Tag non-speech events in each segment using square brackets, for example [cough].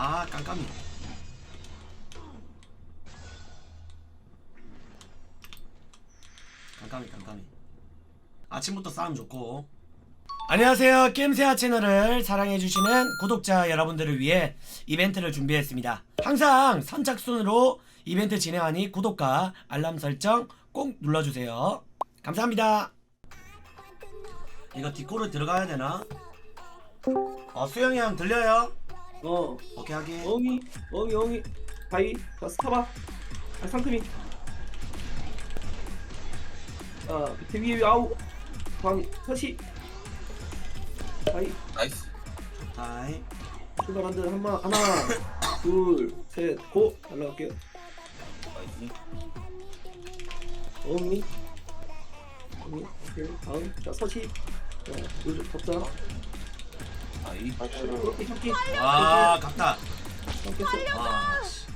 아 깜깜이. 깜깜이 깜깜이. 아침부터 싸움 좋고. 안녕하세요. 게임세아 채널을 사랑해주시는 구독자 여러분들을 위해 이벤트를 준비했습니다. 항상 선착순으로 이벤트 진행하니 구독과 알람 설정 꼭 눌러주세요. 감사합니다. 이거 디코를 들어가야 되나? 어 수영이 형 들려요? 어, 오케이 하긴 엉이, 엉이, 엉이, 바이, 자, 스타바, 아, 상큼이. 아, 밑에 위에 아우, 방, 서시. 바이, 나이스 하이 출발한다. 한마 하나, [laughs] 둘, 셋, 고. 날라갈게요. 나이스 엉이, 엉이, 오케이. 다음, 자, 서시. 자, 요즘 법사. 아 이. 와 갔다 씨.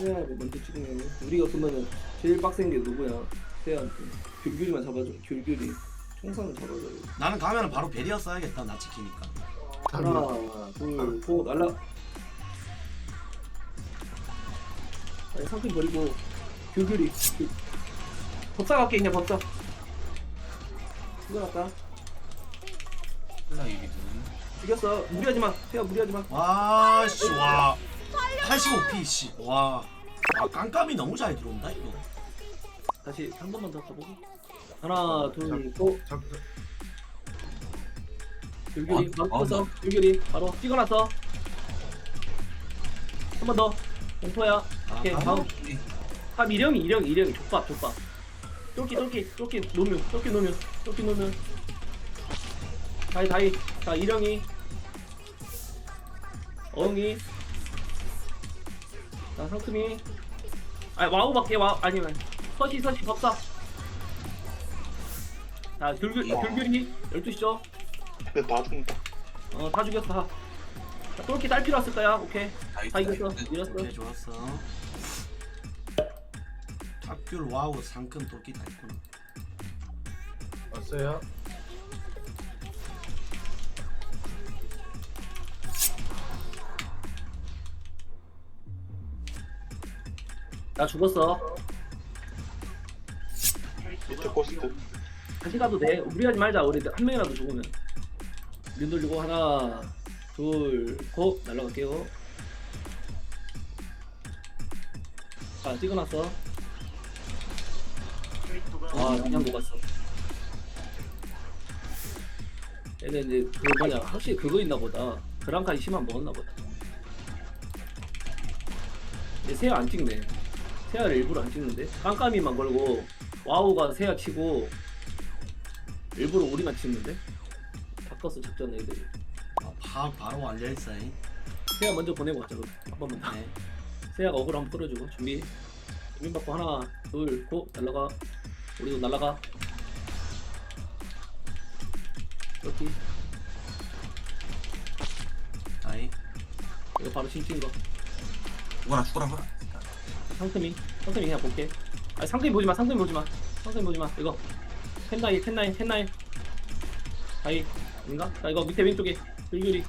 그래야 먼저 찍네. 우리가 그러면은 제일 빡센 게 누구야? 세한테. 귤귤이만 잡아줘. 귤귤이. 총상을 잡아줘. 나는 가면은 바로 베리어 써야겠다 나 지키니까 하나, 둘, 고 날라. 아니 상품 버리고 귤귤이. 귤. 법사 갈게 그냥 법사. 이거 갈까? 죽였어. 무리하지 마. 세야 무리하지 마. 와씨 와 85p 씨와 와, 깜깜이 너무 잘 들어온다 이거 다시 한 번만 더 가보고. 하나, 둘, 고. 귤귤이 아, 바로 아, 찍었어. 귤귤이 바로 찍어놨어. 한 번 더. 공포야. 오케이 아, 다음. 아 미령이 이령이 이령이 족밥 족밥 쫄기 쫄기 쫄기 노면 쫄기 노면 쫄기 노면 다이 다이 자 이령이 어흥이. 자 상큼이. 아 와우 밖에 와 아니면 서시 서시 법사. 자 귤귤 귤귤이 12시죠? 근데 다 죽는다. 어다 죽였어 다. 자, 쫄기 딸 필요 없을 거야 오케이. 다 이겼어. 이겼어. 오케이 좋았어. 탑귤 와우 상큼 도끼 다 있구나. 왔어요? 나 죽었어 밑에 코스트. 다시 가도 돼. 무리하지 말자. 우리 한 명이라도 죽으면. 눈 돌리고 하나, 둘, 고 날라갈게요. 자, 찍어놨어. 아, 그냥 못 갔어. 얘네 이제 그 뭐냐, 확실히 그거 있나 보다. 그랑까지 심한 먹었나 보다. 얘 세야 안 찍네. 세야를 일부러 안 찍는데? 깜깜이만 걸고 와우가 세야 치고 일부러 우리만 치는데? 바꿨어 작전 애들이. 아, 바, 바로 완료했어요. 세야 먼저 보내고 가자 그럼. 한 번만 더. 네. 세야가 어글 한번 끌어주고 준비. 준비 받고 하나 둘고. 날라가. 우리도 날라가. 여기 하이. 이거 바로 칭칭 거. 죽어라 죽어라 죽어라 상큼이 상큼이 그냥 볼게. 아니 상큼이 보지마 상큼이 보지마. 상큼이 보지마. 이거. 텐나인 텐나인 텐나인 다이. 아닌가? 자 이거 밑에 왼쪽에. 불규리.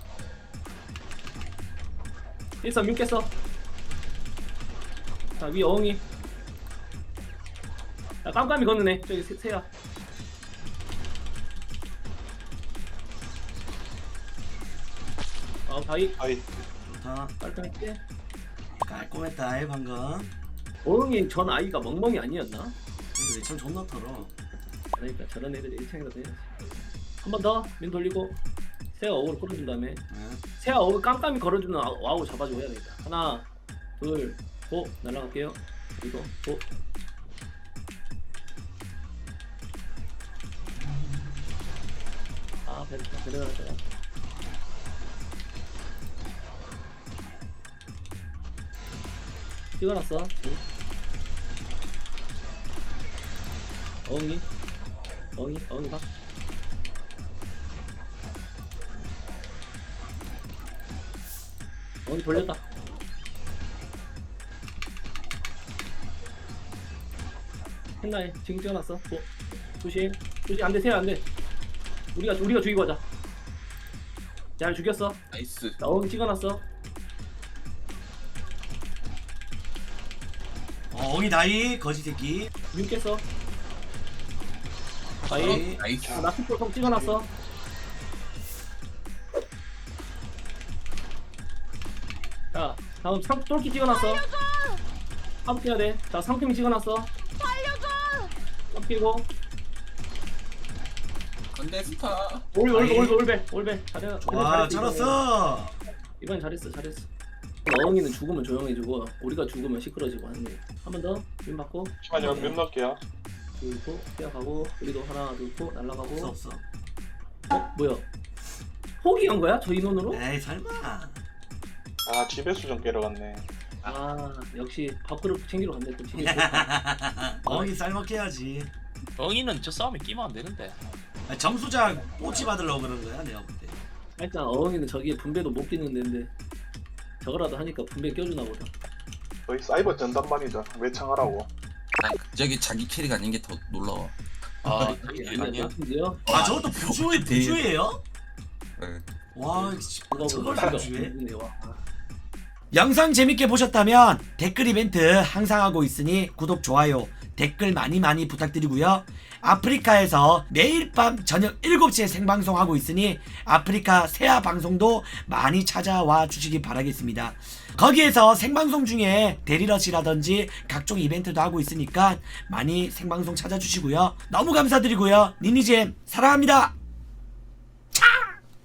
1선 6 깼어. 자 위에 어흥이. 자 깜깜이 걷는 애. 저기 세, 세야. 아 다이. 아이, 좋다. 깔끔했지? 깔끔했다 이 방금. 어흥이 전 아이가 멍멍이 아니었나? 이거 외천 존나 털어. 그러니까 저런 애들이 1창이라도 해야지. 한 번 더 민 돌리고 세아 어그로 끌어준 다음에. 네. 세아 어그 깜깜이 걸어주는 아- 와우 잡아주고 해야 되겠다. 하나 둘고 날라갈게요. 그리고. 고 아, 베르다, 베르다, 베르다. 찍어놨어. 어흥이, 어흥이, 어흥이 봐. 어흥이 돌렸다. 했나해 지금 찍어놨어. 뭐, 조심, 조심 안 돼, 세야 안돼. 우리가 우리가 죽이고 하자. 잘 죽였어. 나이스 자, 어흥이 찍어놨어. 엉이 다이 거지 새끼. 민 깼어. 아이. 나이스. 나 킥볼 통 찍어놨어. 자, 다음 상, 똘끼 찍어놨어. 상피해야 돼. 자, 상팀 찍어놨어. 상피고. 근데 스타. 올, 올, 올, 올배, 올배. 잘해. 와 잘했어, 잘했어. 이번엔 잘했어, 잘했어. 어흥이는 죽으면 조용해지고, 우리가 죽으면 시끄러지고 하는 거야. 한번 더, 민 맞고, 잠시만요 몇 넣을게요 들고, 뛰어가고, 우리도 하나 들고, 없어 날아가고. 없어. 어, 뭐야? 포기한 거야? 저 인원으로? 에이 설마. 아 지배수 좀 깨러 갔네 아, 역시 밥그릇 챙기러 갔네, 또. 챙기러. 엉이 [laughs] 쌀먹해야지. 엉이는 저 싸움에 끼면 안 되는데. 아니, 정수장 꼬치 받으려고 그런 거야 내가 볼 때. 일단 어흥이는 저기에 분배도 못 끼는 데인데 저거라도 하니까 분배 껴주나 보다. 거의 사이버 전담반이죠 외창하라고 아니 저기 자기 캐리가 아닌 게 더 놀라워. 아, 아니, 이게 아니야. 아니야. 근데요? 아 저것도 부주의 부주예요? 네. 와 씨, 저걸 부주해? 없네, 와. 영상 재밌게 보셨다면 댓글 이벤트 항상 하고 있으니 구독, 좋아요, 댓글 많이 많이 부탁드리고요. 아프리카에서 매일 밤 저녁 7시에 생방송 하고 있으니 아프리카 세아 방송도 많이 찾아와 주시기 바라겠습니다. 거기에서 생방송 중에 데리러시라든지 각종 이벤트도 하고 있으니까 많이 생방송 찾아주시고요. 너무 감사드리고요. 니니잼 사랑합니다.